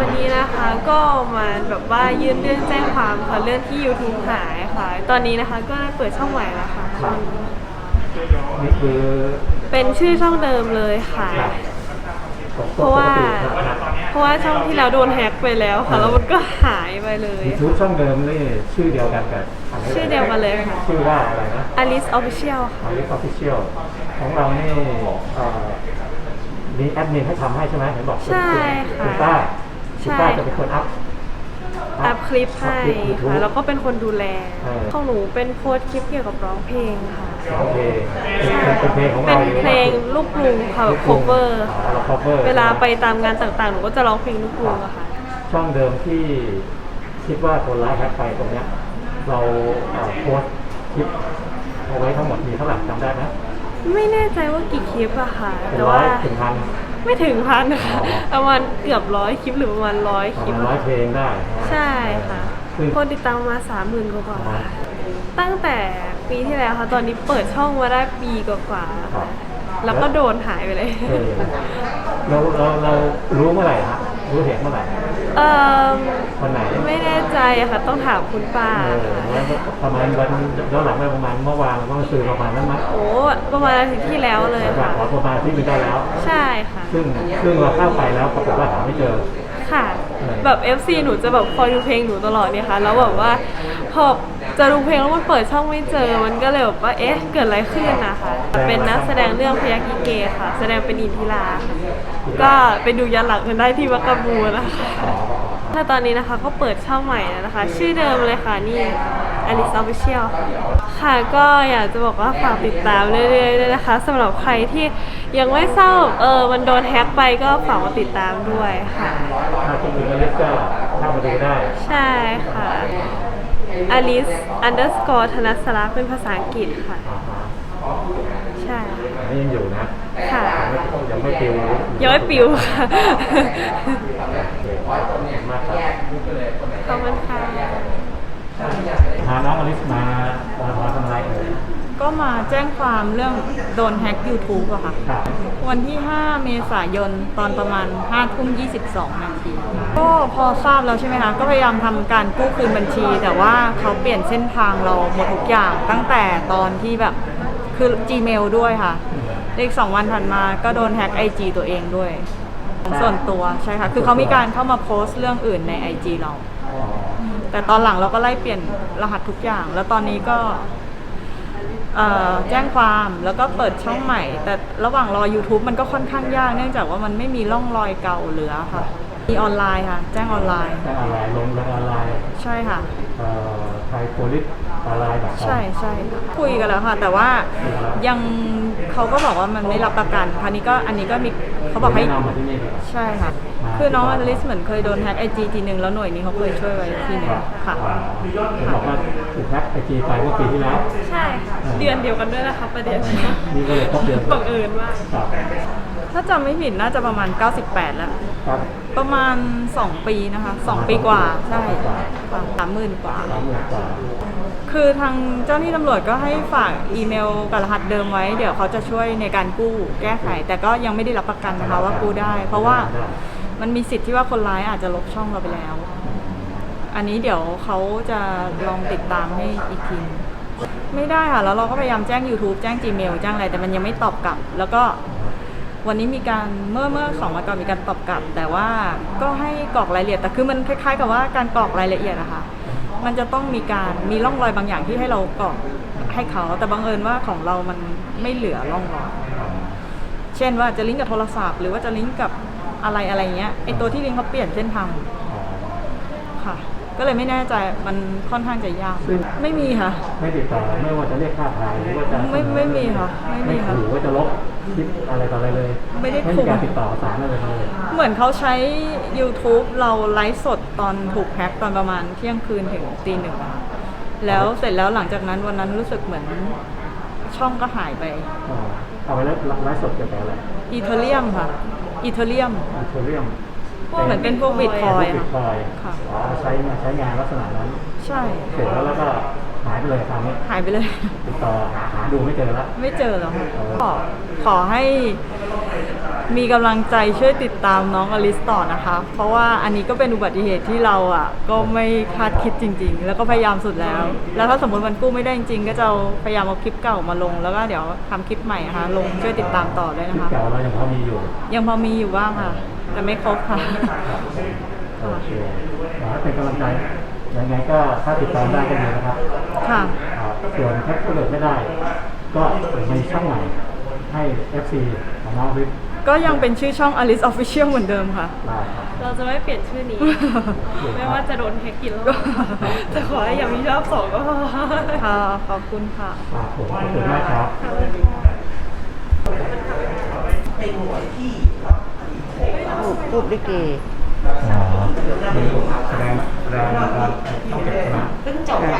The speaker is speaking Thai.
วันนี้นะคะก็มาแบบว่ายื่นเรื่องแจ้งความค่ะเรื่องที่ YouTube หายค่ะ ตอนนี้นะคะก็ได้เปิดช่องใหม่แล้วค่ะช่องนี้นี่คือเป็นชื่อช่องเดิมเลยค่ะ เพราะว่าเพราะว่าช่องที่แล้วโดนแฮ็กไปแล้วค่ะแล้วมันก็หายไปเลยยูทูบช่องเดิมนี่ชื่อเดียวกันกับนนี้ชื่อเดียวกันเลยค่ะ ชื่อว่าอะไรนะ Alice Official ค่ะอ l ลิฟออฟฟิเชียลของเรานี่เอ่อ มีแอดมินให้ทำให้ใช่ไหมเห็นบอกใช่ค่ะ คุณป้าคุณป้าใช่จะเป็นคนอัพ อัพคลิปให้อัพคลิป YouTube ค่ะ แล้วก็เป็นคนดูแลเออ ของหนูเป็นโพสต์คลิปเกี่ยวกับร้องเพลงค่ะ โอเคเป็นเป็นเพลงของเป็เรานเพลงลูกกรุงค่ะแบบ cover อ๋อเรา cover เวลาไปตามงานต่างๆ หนูก็จะร้องเพลงลูกกรุงอะค่ะ ช่องเดิมที่คิดว่าคนร้ายแฮ็กไปตรงเนี้ยเราเอ่อโพสต์คลิปเอาไว้ทั้งหมดมีเท่าไหร่จำได้ไหม ไม่แน่ใจว่ากี่คลิปอะค่ะ เป็นแต่ร้อว่ายถึงพัน ไม่ถึงพันค่ะ อ๋อ ประมาณเกือบร้อยคลิปหรือประมาณร้อยประคลิปมาณร้อยเพลงได้นะใช่ค่ะ ซึ่ง คนติดตามมาสามหมื่นกว่าอ๋อๆตั้งแต่ปีที่แล้วค่ะตอนนี้เปิดช่องมาได้ปีกว่าๆครัค่ะบแล้วก็โดนหายไปเลย เออเราเราเรารู้เมื่อไหร่ฮะ รู้เหตุเมื่อไหร่เออวันไหนไม่แน่ใจอะค่ะ ต้องถามคุณป้าเออค่ะแล้วประมาณวันย้อนหลังไปประมาณเมื่อวานเมื่อคืนประมาณนั้นมั้ยโอ้ประมาณอาทิตย์ที่แล้วเลยแบบค่ะ ขอประมาณที่มีได้แล้ว ใช่ค่ะ ซึ่งซึ่งเราเข้าไปแล้วปรากฏว่าหาไม่เจอค่ะเออ แบบ FC หนูจะแบบคอยดูเพลงหนูตลอดเนี่ยค่ะ แล้วแบบว่าพอจะดูเพลงแล้วมันเปิดช่องไม่เจอ มันก็เลยแบบว่า เอ๊ะ เกิดอะไรขึ้นนะคะ เป็นนักแสดงเรื่องพยัคฆ์อีเกค่ะ แสดงเป็นอินทิราค่ะก็ไปดูย้อนหลังกันได้ที่วักกะบูนะคะ ถ้าตอนนี้นะคะก็เปิดช่องใหม่แล้วนะคะ ชื่อเดิมเลยค่ะนี่ Alice Official ค่ะก็อยากจะบอกว่าฝากติดตามเรื่อยๆด้วยนะคะสำหรับใครที่ยังไม่ทราเออมันโดนแฮ็กไปก็ฝากมาติดตามด้วยค่ะ ถ้าคุณดูลิสก็เข้ามาดูได้ใช่ค่ะ Alice underscore ธนสรักษ์เป็นภาษาอังกฤษค่ะ อ่าฮะใช่ค่ะอันนี้ยังอยู่นะค่ะ ยังไม่ยังไม่ปิวย้อยปิวค่ะโอเคขอบคุณมากครับขอบคุณค่ะ พาน้องอลิสมามามาทำอะไรเอ่ย ก็มาแจ้งความเรื่องโดนแฮ็ก YouTube อะค่ะ ครับวันที่ 5 เมษายนตอนประมาณ5ทุ่ม22 นาที ก็พอทราบแล้วใช่ไหมคะ ก็พยายามทำการกู้คืนบัญชี แต่ว่าเขาเปลี่ยนเส้นทางเราหมดทุกอย่างตั้งแต่ตอนที่แบบคือ Gmail ด้วยค่ะอีกสองวันผ่านมาก็โดนแฮ็ก IG ตัวเองด้วยส่วนตัวใช่ค่ะ คือเขามีการเข้ามาโพสต์เรื่องอื่นใน IG เรา อ๋อแต่ตอนหลังเราก็ไล่เปลี่ยนรหัสทุกอย่าง แล้วตอนนี้ก็ เอ่อแจ้งความแล้วก็เปิดช่องใหม่ แต่ระหว่างรอ YouTube มันก็ค่อนข้างยากเนื่องจากว่ามันไม่มีร่องรอยเก่าเหลือค่ะ มีออนไลน์ค่ะ แจ้งออนไลน์แต่ออนไลน์ลงลงออนไลน์ใช่ค่ะ เอ่อไทยโพลิสออนไลน์แบบใช่ใช่ค่ะคุยกันแล้วค่ะ แต่ว่ายังเขาก็บอกว่ามันไม่รับประกันคราวนี้ก็อันนี้ก็มีเขาบอกให้แนะนำมาที่นี่ดีกว่า ใช่ค่ะ คือน้องอลิสเหมือนเคยโดนแฮ็กไอจีทีหนึ่งแล้วหน่วยนี้เขาเคยช่วยไว้ทีหนึ่งค่ะอ๋อเห็นบอกว่าถูกแฮ็กไอจีไปเมื่อปีที่แล้ว ใช่ค่ะ เดือนเดียวกันด้วยนะคะประเด็นนี่ก็เลยครบเดือน บังเอิญมากครับถ้าจำไม่ผิดน่าจะประมาณ 98 แล้ว ครับ ประมาณ 2 ปีนะคะ 2 ปีกว่าใช่สามหมื่นกว่า สามหมื่นกว่าคือทางเจ้าหน้าที่ตำรวจก็ให้ฝากอีเมลกับรหัสเดิมไว้ เดี๋ยวเขาจะช่วยในการกู้แก้ไข แต่ก็ยังไม่ได้รับประกันนะคะว่ากู้ได้ เพราะว่ามันมีสิทธิ์ที่ว่าคนร้ายอาจจะลบช่องเราไปแล้ว อันนี้เดี๋ยวเขาจะลองติดตามให้อีกทีไม่ได้ค่ะแล้วเราก็พยายามแจ้ง YouTube แจ้ง Gmail แจ้งอะไรแต่มันยังไม่ตอบกลับ แล้วก็ วันนี้มีการเมื่อเมื่อสองวันก่อนมีการตอบกลับ แต่ว่าก็ให้กรอกรายละเอียดแต่คือมันคล้าย ๆ กับว่าการกรอกรายละเอียดอะคะมันจะต้องมีการมีร่องรอยบางอย่างที่ให้เรากรอกให้เขาแต่บังเอิญว่าของเรามันไม่เหลือร่องรอย เช่นว่าจะลิงก์กับโทรศัพท์ หรือว่าจะลิงก์กับอะไรอะไรเงี้ยไอตัวที่ลิงก์เขาเปลี่ยนเส้นทางค่ะ ก็เลยไม่แน่ใจมันค่อนข้างจะยาก ซึ่ง ไม่มีค่ะ ไม่ติดต่อไม่ว่าจะเรียกค่าถ่ายหรือว่าจะไม่ไม่มีค่ะไม่มีค่ะ ขู่ว่าจะลบคลิปอะไรต่ออะไรเลยไม่ได้ไม่ขู่ มีการติดต่อประสานอะไรเลยเหมือนเขาใช้ YouTube เราไลฟ์สดตอนถูกแฮ็กตอนประมาณเที่ยงคืนถึงตีหนึ่งอะแล้วเสร็จแล้วหลังจากนั้นวันนั้นรู้สึกเหมือนช่องก็หายไปอ๋อเอาไว้แล้วไลฟ์สดเกี่ยวกับอะไรอีเทเรียมค่ะอีเทเรียม อีเทเรียม พวกเหมือนเป็นพวกบิตคอยบิตคอยค่ะอ๋อใช้ใช้งานลักษณะนั้น ใช่เสร็จแล้วแล้วก็หายไปเลยคราวนี้หายไปเลย ติดต่อหาหาดูไม่เจอแล้วไม่เจอแล้วค่ะเออขอขอให้มีกำลังใจช่วยติดตามน้องอลิสต่อนะคะ เพราะว่าอันนี้ก็เป็นอุบัติเหตุที่เราอะ ก็ไม่คาดคิดจริง ๆ แล้วก็พยายามสุดแล้ว แล้วถ้าสมมติมันกู้ไม่ได้จริงๆ ก็จะเอาพยายามเอาคลิปเก่ามาลง แล้วก็เดี๋ยวทำคลิปใหม่นะคะลงช่วยติดตามต่อด้วยคนะลิปคะเก่าเรายังพอมีอยู่ ยังพอมีอยู่บ้างค่ะ แต่ไม่ครบค่ะ โอเคขอให้เป็นกำลังใจ ยังไงก็ถ้าติดตามได้ก็ดีนะครับค่ะ อ่าส่วนถ้าเกิดไม่ได้ ก็มีช่องใหม่ให้ FC ของน้องวิทย์ก็ยังเป็นชื่อช่อง Alice Official เหมือนเดิมค่ะ ได้ครับเราจะไม่เปลี่ยนชื่อนี้ ไม่ว่าจะโดนแฮกกี่รอบแต่ขอให้อย่ามีรอบสองก็พอ ค่ะ ขอบคุณค่ะครับผมขอบคุณมากครับ รูปรูปลิเกอ๋อมีแสดงแสดงละครช่องเจ็ดใช่ไหมเพิ่งจบไป